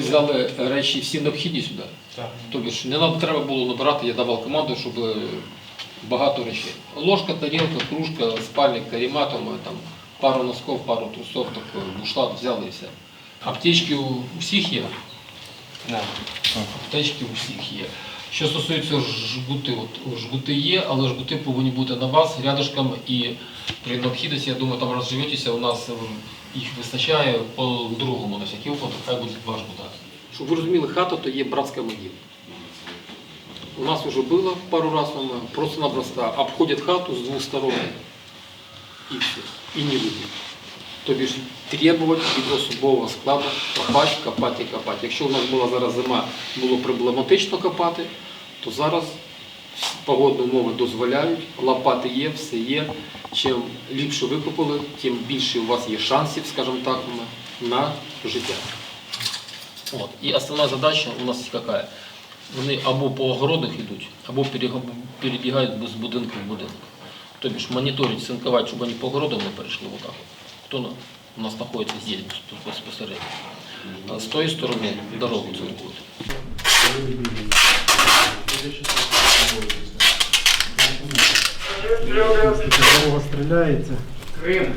Ви взяли речі всі необхідні сюди? Тобто ж не нам треба було набирати, я давав команду, щоб е, багато речей. Ложка, тарілка, кружка, спальник, каріматом, там, пару носков, пару трусов, так, е, бушлат взяли і все. Аптечки у всіх є? Аптечки у всіх є. Що стосується жгути, от жгути є, але жгути повинні бути на вас рядышком і при необхідності, я думаю, там розживетеся, у нас е, їх вистачає по другому на всякий випадок, хай буде два жгута. Щоб ви розуміли, хата то є братська могила. У нас вже було пару разів, просто-напросто обходять хату з двох сторон і все, і не видно. Тобі ж требувати від особового складу копати, копати копати. Якщо у нас була зараз зима, було проблематично копати, то зараз погодні умови дозволяють, лопати є, все є. Чим ліпше викопали, тим більше у вас є шансів, скажімо так, на- життя. От. І основна задача у нас яка? Вони або по огородах йдуть, або перебігають з будинку в будинок. Тобто моніторить, синкувати, щоб вони по огородам не перейшли отак. На- у нас знаходиться здесь тут безпосередньо. А з тої сторони дорогу цинкують. Дорога стріляється.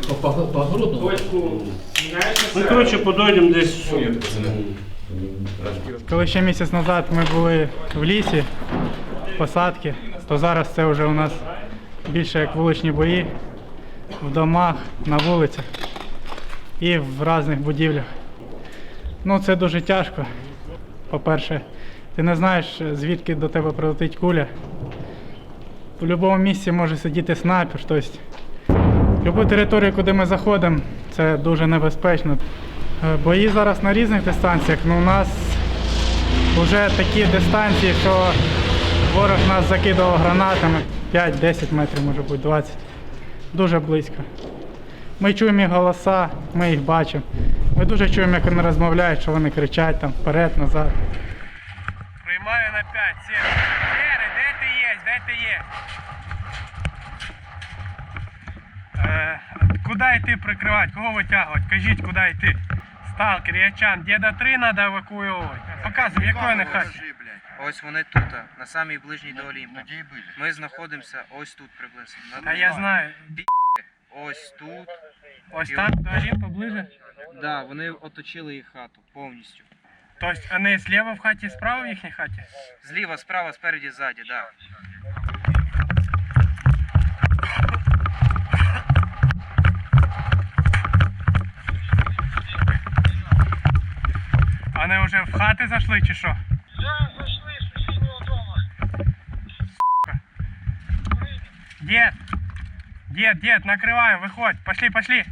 По, по, по огородному Ну, коротше, подойдемо десь. Коли ще місяць назад ми були в лісі, посадки, то зараз це вже у нас більше як вуличні бої в домах, на вулицях і в різних будівлях. Ну це дуже тяжко. По-перше, ти не знаєш, звідки до тебе прилетить куля. В будь-якому місці може сидіти снайпер. Тобто, будь-яку територію, куди ми заходимо, це дуже небезпечно. Е, Бої зараз на різних дистанціях, ну у нас вже такі дистанції, що ворог нас закидував гранатами 5-10 метрів, може бути 20. Дуже близько. Ми чуємо їх голоса, ми їх бачимо. Ми дуже чуємо, як вони розмовляють, що вони кричать там вперед, назад. Приймаю на 5, 7. Сері, де ти є? Де ти є? Е, куди йти прикривати? Кого витягувати? Кажіть, куди йти. Сталкер, ячан, діда 3 треба евакуювати. Показуй, якої не хаті. Ось вони тут, на самій ближній до Олімпу. Ми знаходимося ось тут приблизно. На- А я знаю. Ось тут. Ось там до Олімпа ближе. Да, вони оточили їх хату повністю. Тобто вони зліва в хаті, справа в їхній хаті? Зліва, справа, спереді, ззаді, да. Вони вже в хати зайшли чи що? Дед! Дед, дед, накрываем, выходь, пошли, пошли.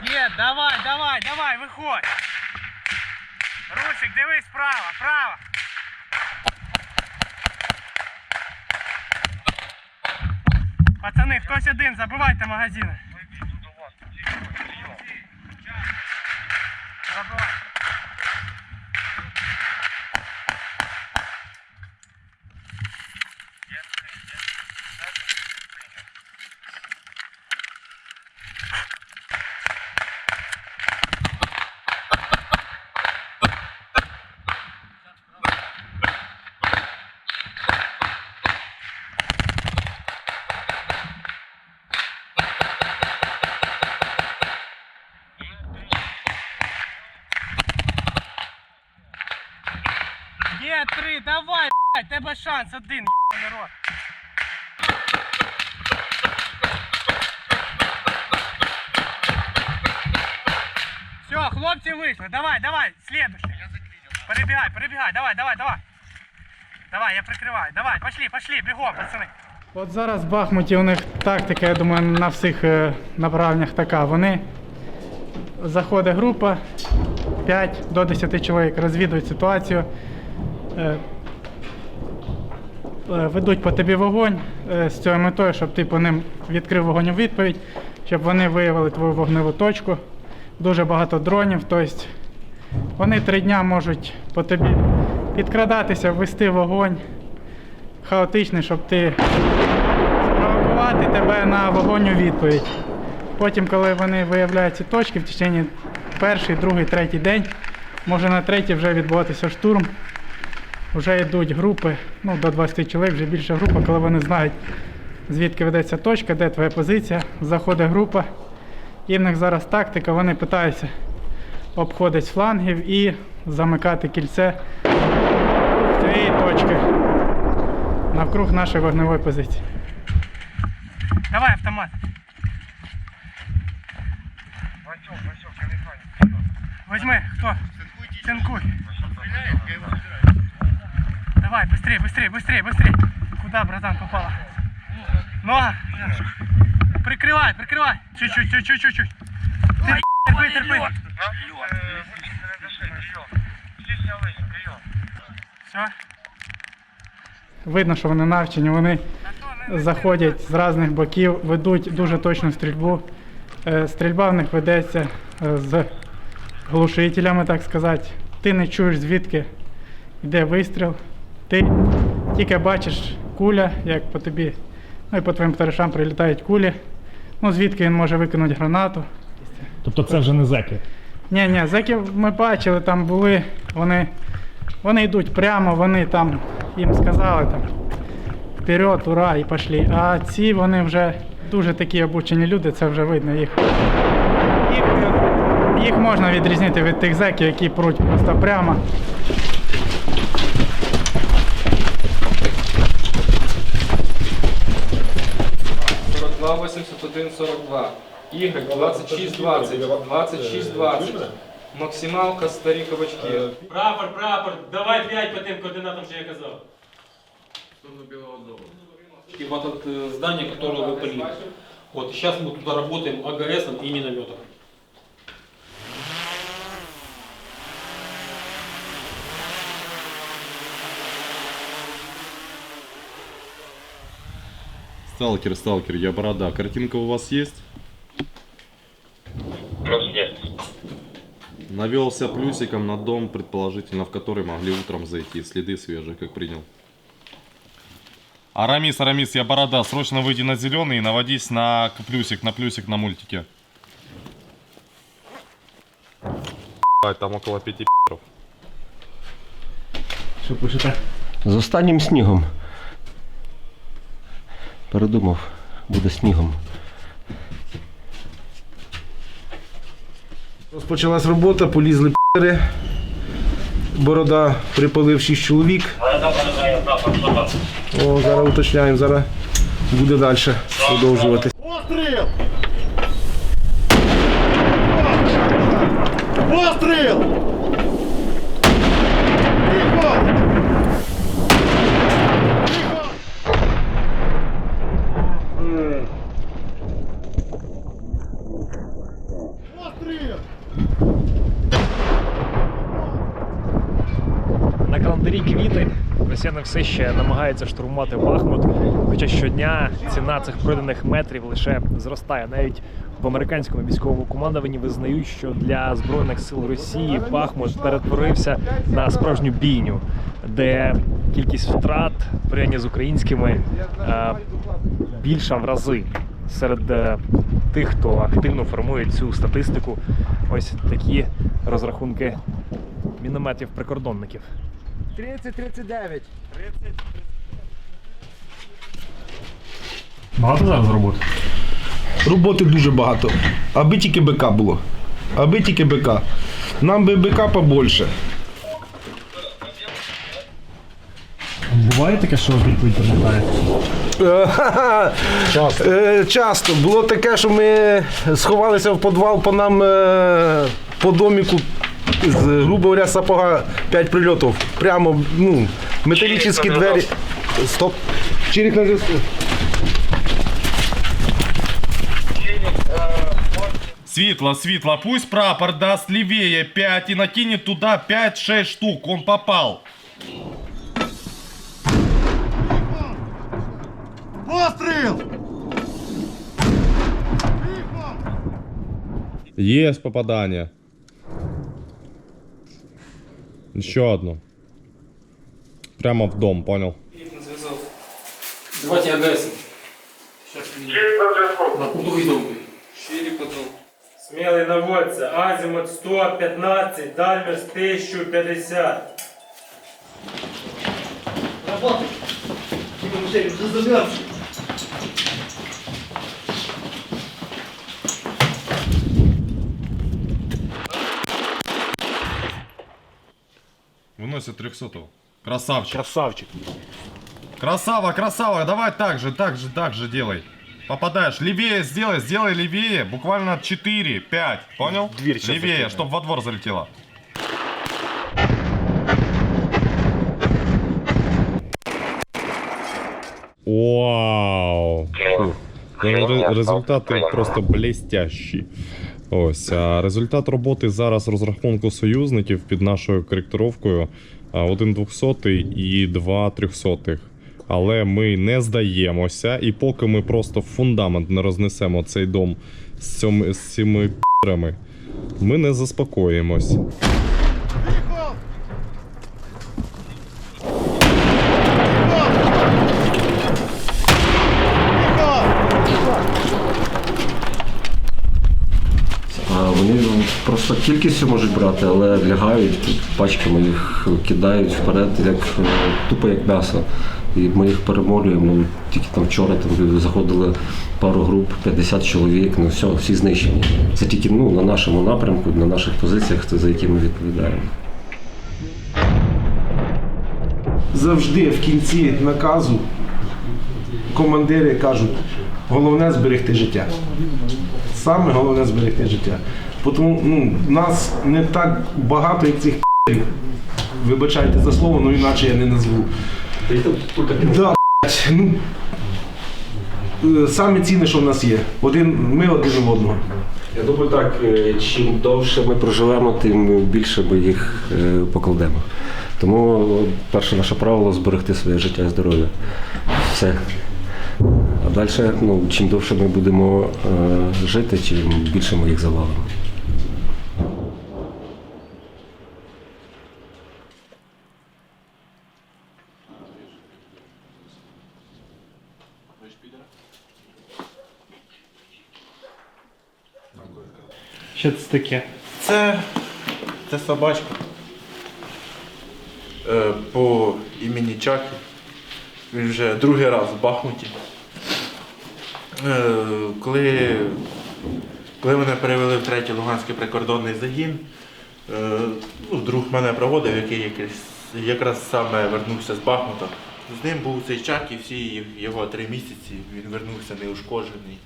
Дед, давай, давай, давай, виходь. Русик, дивись справа, право. Пацани, хтось один, забивайте магазини. Bravo. Давай, тебе шанс один, ебаний рот. Все, хлопці вийшли. Давай, давай, слідуючий. Перебігай, перебігай, давай, давай, давай. Давай, я прикриваю. Давай, пошли, пошли, бігом, пацани. От зараз в Бахмуті у них тактика, я думаю, на всіх е, направленнях така. Вони заходить група 5 до 10 чоловік, розвідують ситуацію. Е, ведуть по тобі вогонь е, з цією метою, щоб ти по ним відкрив вогонь у відповідь, щоб вони виявили твою вогневу точку. Дуже багато дронів, тобто вони три дня можуть по тобі підкрадатися, ввести вогонь хаотичний, щоб ти спровокувати тебе на вогонь у відповідь. Потім, коли вони виявляють ці точки, в течение перший, другий, третій день, може на третій вже відбуватися штурм. Вже йдуть групи, ну до 20 чоловік, вже більша група, коли вони знають, звідки ведеться точка, де твоя позиція, заходить група. І в них зараз тактика, вони питаються обходити з флангів і замикати кільце цієї точки навкруг нашої вогневої позиції. Давай автомат. Возьми, кто? Цинкуй. Давай, быстрее, быстрее, быстрее, быстрее. Куда, братан, попала? Нога. Прикрывай, прикрывай. Чуть-чуть, чуть-чуть, чуть-чуть. Терпи, терпи, терпи. Все. Видно, що вони навчені, вони заходять з різних боків, ведуть дуже точну стрільбу. Е, Стрільба в них ведеться е, з глушителями, так сказати. Ти не чуєш звідки йде вистріл. Ти тільки бачиш куля, як по тобі, ну і по твоїм товаришам прилітають кулі. Ну, звідки він може викинути гранату. Тобто це вже не зеки. Ні, ні, зеків ми бачили, там були, вони, вони йдуть прямо, вони там їм сказали там вперед, ура, і пішли. А ці вони вже дуже такі обучені люди, це вже видно їх. Їх, їх можна відрізнити від тих зеків, які пруть просто прямо. Y 2620, 2620. Максималка старі кабачки. Прапор, прапор, давай п'ять по тим координатам, що я казав. И вот это э, здание, которое вы полили. Вот сейчас мы туда работаем АГС и минометом. Сталкер, сталкер, я борода. Картинка у вас есть? Плюс есть. Навелся плюсиком на дом, предположительно, в который могли утром зайти. Следы свежие, как принял. Арамис, Арамис, я борода. Срочно выйди на зеленый и наводись на плюсик, на плюсик на мультике. Там около пяти Що пишете? З останнім снігом. Передумав, буде снігом. Розпочалась робота, полізли п***ри. Борода припалив 6 чоловік. О, зараз уточняємо, зараз буде далі продовжувати. На квіти росіяни все ще намагаються штурмувати Бахмут. Хоча щодня ціна цих проданих метрів лише зростає. Навіть в американському військовому командуванні визнають, що для збройних сил Росії Бахмут перетворився на справжню бійню, де кількість втрат порівняно з українськими е, більша в рази. Серед е, тих, хто активно формує цю статистику, ось такі розрахунки мінометів прикордонників. 30-39. Багато зараз роботи. Роботи дуже багато. Аби тільки БК було. Аби тільки БК. Нам би БК побольше. Буває таке, що відповідь пам'ятає? Часто. Часто. Було таке, що ми сховалися в підвал, по нам е, по доміку, з, грубо говоря, сапога 5 прильотів. Прямо, ну, металічні двері. Стоп. Чирик на зв'язку. Светло, светло, пусть прапор даст левее 5 и накинет туда 5-6 штук, он попал. Постріл! Есть попадание. Еще одно. Прямо в дом, понял? Давайте АГС. На другий дом. Смілий наводиться. Азімут 115, Дальмерс 1050. Выносит 300 Красавчик. Красавчик. Красава, красава, давай так же, так же, так же делай. Попадаешь, левее сделай, сделай левее, буквально 4, 5, понял? Дверь Левее, чтобы во двор залетело. Вау! Результати просто блестящі. Ось а результат роботи зараз розрахунку союзників під нашою коректировкою а, 1 200 і 2 300. Але ми не здаємося, і поки ми просто фундамент не рознесемо цей дом з, цими з цими пірами, ми не заспокоїмось. Тихо! Тихо! А вони просто кількістю можуть брати, але лягають тут пачками їх кидають вперед, як е, тупо як м'ясо. І ми їх перемолюємо. Ну, тільки там вчора там заходили пару груп, 50 чоловік, ну все, всі знищені. Це тільки ну, на нашому напрямку, на наших позиціях, за які ми відповідаємо. Завжди в кінці наказу командири кажуть, головне зберегти життя. Саме головне зберегти життя. Тому ну, нас не так багато, як цих п***ів. Вибачайте за слово, ну іначе я не назву. Да, ну, е, саме цінне, що в нас є. Один, ми один в одного. Я думаю, так, е, чим довше ми проживемо, тим більше ми їх е, покладемо. Тому перше наше правило зберегти своє життя і здоров'я. Все. А далі, ну, чим довше ми будемо жити, чим більше ми їх завалимо. Що це таке? Це, це собачка. Е, по імені Чакі. Він вже другий раз в Бахмуті. Е, коли, коли мене перевели в третій Луганський прикордонний загін, е, ну, друг мене проводив, який якраз саме вернувся з Бахмута. З ним був цей Чакі всі його три місяці, він вернувся неушкоджений.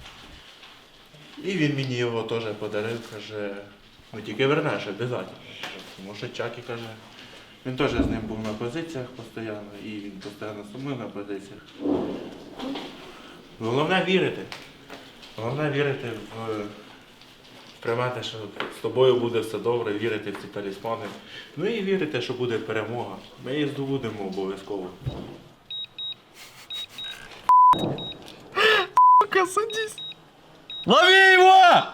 І він мені його теж подарив, каже, ну тільки вернеш, обов'язково. Тому що Чакі каже, він теж з ним був на позиціях постійно, і він постійно мною на позиціях. Головне вірити. Головне вірити в приймати, що з тобою буде все добре, вірити в ці талісмани. Ну і вірити, що буде перемога. Ми її здобудемо обов'язково. Лови его!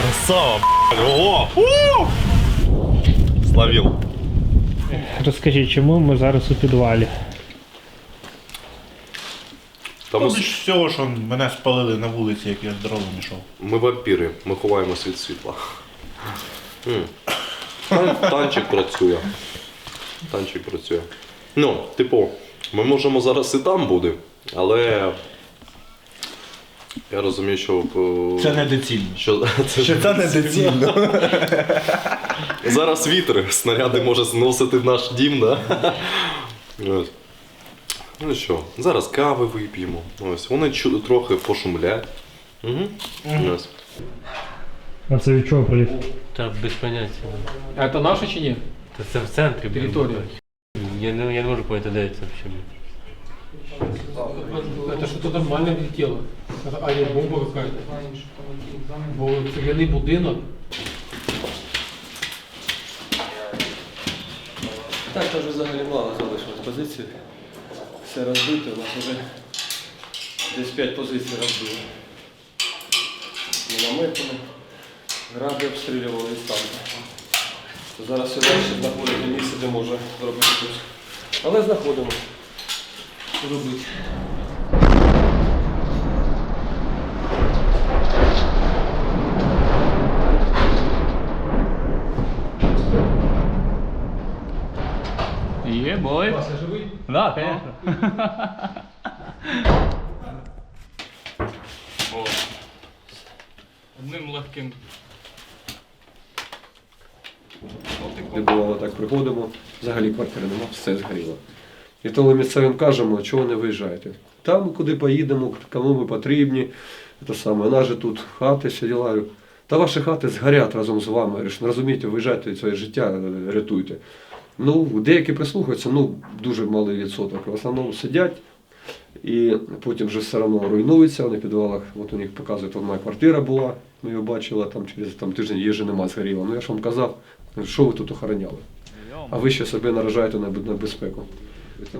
Красава, блядь, ого! У! Словил. Розкажіть, чому ми зараз у підвалі? Тому Тому всього, що мене спалили на вулиці, як я з дорогою йшов. ми вампіри, ми ховаємось від світла. М. Тан- Танчик працює. Танчик працює. Ну, типу, ми можемо зараз і там бути, але я розумію, що. Це недоцільно. Що, це, Що це недоцільно. Зараз вітер, снаряди може зносити в наш дім, да? Ось. Ну що, зараз кави вип'ємо. Ось, вони чу- трохи пошумлять. Угу. Ось. А це від чого приліт? Та без поняття. А це наше чи ні? Та це в центрі. блін. Територія. Я не, я не можу поняти, де це взагалі. Это что-то нормально летело. Это авиабомба какая-то. Бо цегляний будинок. Так, вже взагалі мало залишилось позицій. Все розбито, у нас вже десь 5 позицій розбили. Мінометами, гради обстрілювали і танки. Зараз все далі знаходити місце, де може зробити тут. Але знаходимо. Робити? Є, бой. Вася живий? Да, конечно. Одним легким. Не бувало так приходимо, взагалі квартири нема, все згоріло. І тому місцевим кажемо, чого не виїжджаєте. Там, куди поїдемо, кому ми потрібні. Те саме, у нас же тут хати, все діла. Та ваші хати згорять разом з вами. «Ну, розумієте, виїжджайте своє життя, рятуйте. Ну, деякі прислухаються, ну, дуже малий відсоток. В основному сидять і потім вже все одно руйнуються, вони в підвалах, от у них показують, от моя квартира була, ми її бачили, там через там, тиждень їжі нема згоріла. Ну я ж вам казав, що ви тут охороняли? А ви ще себе наражаєте на, безпеку.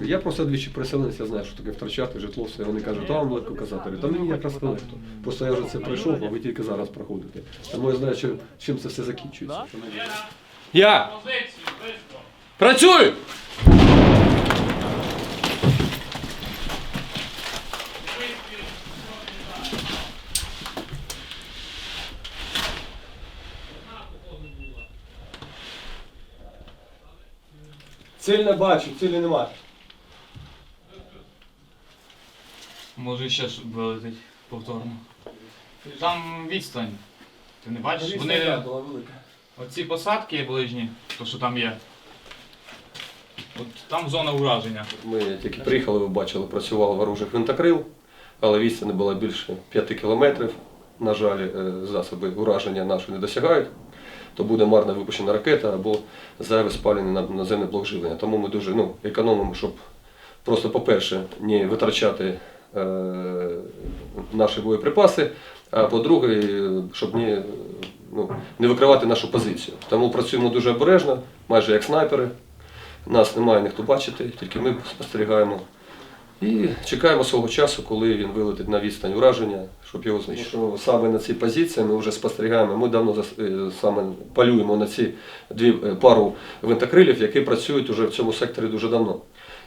Я просто двічі переселенець, я знаю, що таке втрачати житло, все. Вони кажуть, а вам легко казати. Та мені якраз не легко. Просто я вже це пройшов, а ви тільки зараз проходите. Тому я знаю, чим, чим це все закінчується. Я! Працюю! Ціль не бачу, цілі немає. Може ще ж вилетить повторно. Там відстань. Ти не бачиш? Вони була велика. оці посадки ближні, то що там є. От там зона ураження. Ми тільки приїхали, ви бачили, працював ворожий гвинтокрил, але відстань була більше 5 кілометрів. На жаль, е, засоби ураження наші не досягають, то буде марно випущена ракета або зайве спалений на- наземний блок живлення. Тому ми дуже ну, економимо, щоб просто, по-перше, не витрачати е, наші боєприпаси, а по-друге, щоб не, ну, не викривати нашу позицію. Тому працюємо дуже обережно, майже як снайпери. Нас немає ніхто бачити, тільки ми спостерігаємо. І чекаємо свого часу, коли він вилетить на відстань ураження, щоб його знищити. Саме на цій позиції ми вже спостерігаємо. Ми давно е, саме полюємо на ці дві е, пару винтокрилів, які працюють уже в цьому секторі дуже давно.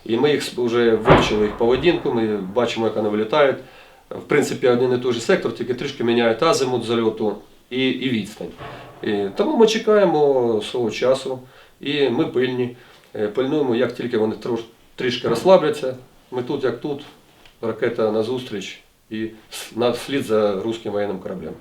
І ми їх вже вивчили їх поведінку, ми бачимо, як вони вилітають. В принципі, один і той же сектор, тільки трішки міняють азимут зальоту і, і відстань. І, тому ми чекаємо свого часу і ми пильні. Е, Пильнуємо, як тільки вони трішки розслабляться. Ми тут, як тут, ракета назустріч і с- на вслід за руським воєнним кораблем.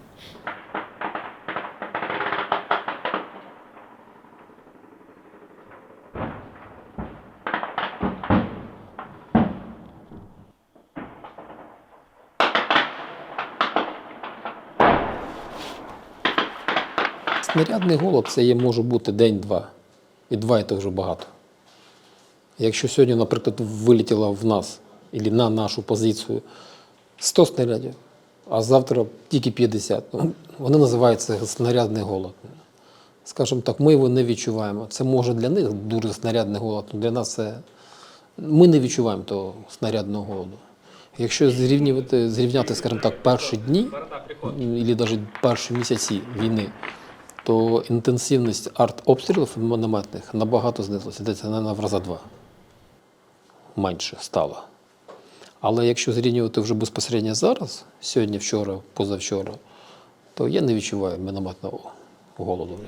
Снарядний голод це є, може бути день-два. І два це вже багато. Якщо сьогодні, наприклад, вилетіло в нас або на нашу позицію 100 снарядів, а завтра тільки 50, ну, вони називаються снарядний голод. Скажімо так, ми його не відчуваємо. Це може для них дуже снарядний голод, але для нас це. Ми не відчуваємо того снарядного голоду. Якщо зрівнювати, зрівняти, скажімо так, перші дні, або навіть перші місяці війни, то інтенсивність артобстрілів мінометних набагато знизилася, десь на в раза два. Менше стало. Але якщо зрівнювати вже безпосередньо зараз, сьогодні, вчора, позавчора, то я не відчуваю мінометного голоду.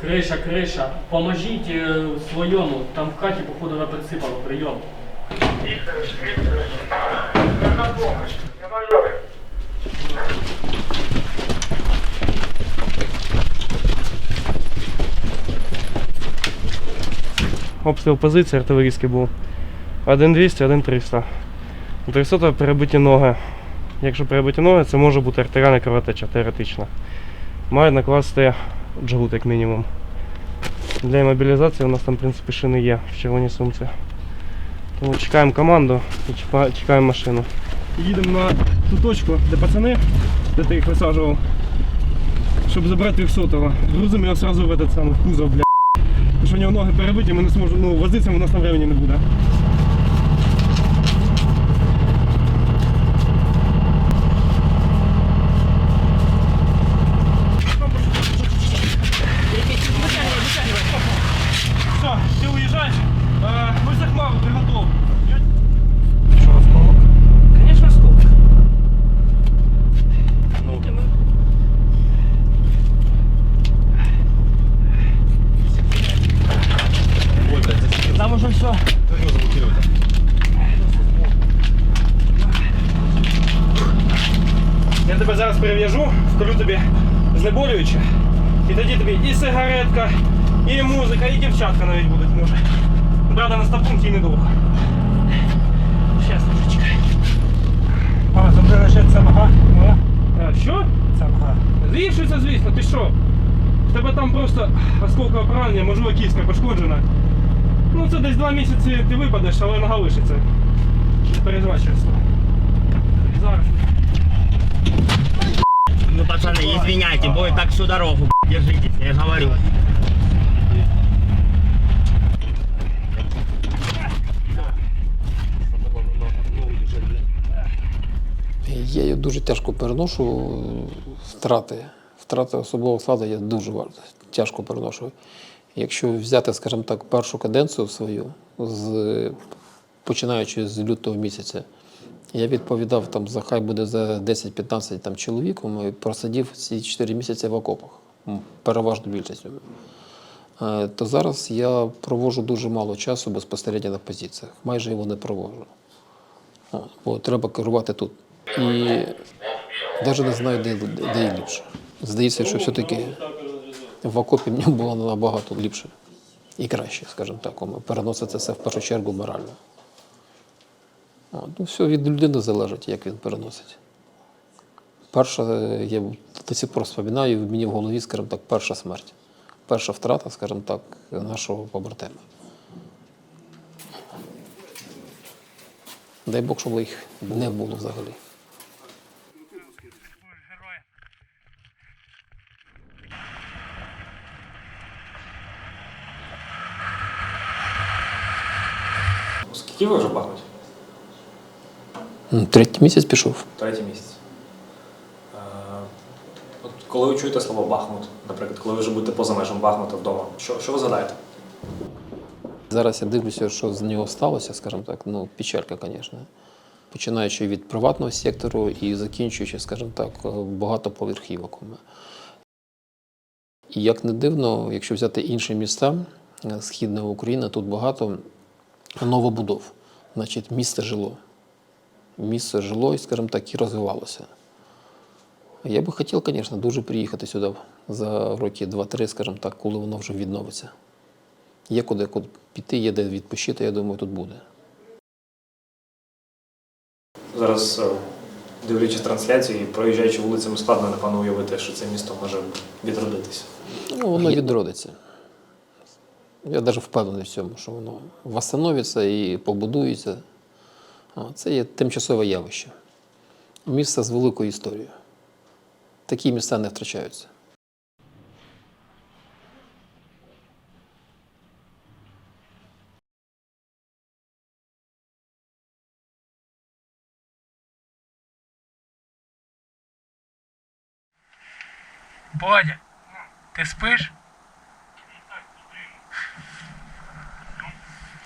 Криша, криша, поможіть е, своєму, там в хаті, походу, на присипало, прийом. На помощь! Я майори! Обстріл позиції артилерійський був. Один 200, один 300. У 300 перебиті ноги. Якщо перебиті ноги, це може бути артеріальна кровотеча теоретична. Мають накласти джгут, як мінімум. Для імобілізації у нас там, в принципі, шини є в червоній сумці. Тому чекаємо команду і чекаємо машину. Їдемо на ту точку, де пацани, де ти їх висаджував, щоб забрати 300-го. Грузимо його одразу в этот самий кузов, бля. Нього ноги перебиті, ми не зможемо, ну, возитися у нас на времени не буде. Що? В тебе там просто осколкове поранення, можливо, кістка пошкоджена. Ну це десь два місяці ти випадеш, але нога лишиться. Не переживай через це. Зараз. Ну, пацаны, извиняйте, будет так всю дорогу, б***ь, держитесь, я же говорю. Я її дуже тяжко переношу втрати. Втрати особового складу я дуже тяжко переношу. Якщо взяти, скажімо так, першу каденцію свою, з, починаючи з лютого місяця, я відповідав там за хай буде за 10-15 там, чоловік, і просидів ці 4 місяці в окопах, переважно більшістю. Е, То зараз я проводжу дуже мало часу безпосередньо на позиціях. Майже його не проводжу. О, бо треба керувати тут. І навіть не знаю, де, де і ліпше. Здається, що все-таки в окопі мені було набагато ліпше і краще, скажімо так. Переноситься це в першу чергу морально. От, ну, все від людини залежить, як він переносить. Перша, я до сих пор споминаю, мені в голові, скажімо так, перша смерть. Перша втрата, скажімо так, нашого побратима. Дай Бог, щоб їх не було взагалі. Скільки ви вже бахнуть? Ну, Третій місяць пішов. Третій місяць. Е, От коли ви чуєте слово Бахмут, наприклад, коли ви вже будете поза межами Бахмута вдома, що, що ви згадаєте? Зараз я дивлюся, що з нього сталося, скажімо так, ну, печалька, звісно. Починаючи від приватного сектору і закінчуючи, скажімо так, багатоповерхівок. І як не дивно, якщо взяти інші міста е, Східної України, тут багато новобудов. Значить, місто жило. Місто жило і, скажімо так, і розвивалося. Я би хотів, звісно, дуже приїхати сюди за роки 2-3, скажімо так, коли воно вже відновиться. Є куди, куди піти, є де відпочити, я думаю, тут буде. Зараз, е, дивлячись трансляцію і проїжджаючи вулицями, складно, напевно, уявити, що це місто може відродитися. Ну, воно відродиться. Я навіть впевнений в цьому, що воно восстановиться і побудується. Це є тимчасове явище. Місце з великою історією. Такі міста не втрачаються. Бодя, ти спиш?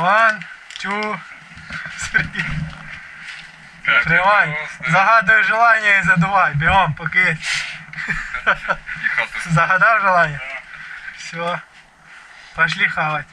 One, two, three. Тримай. Загадуй желання і задувай. Бігом, поки. Загадав желання? Все. Пошли хавать.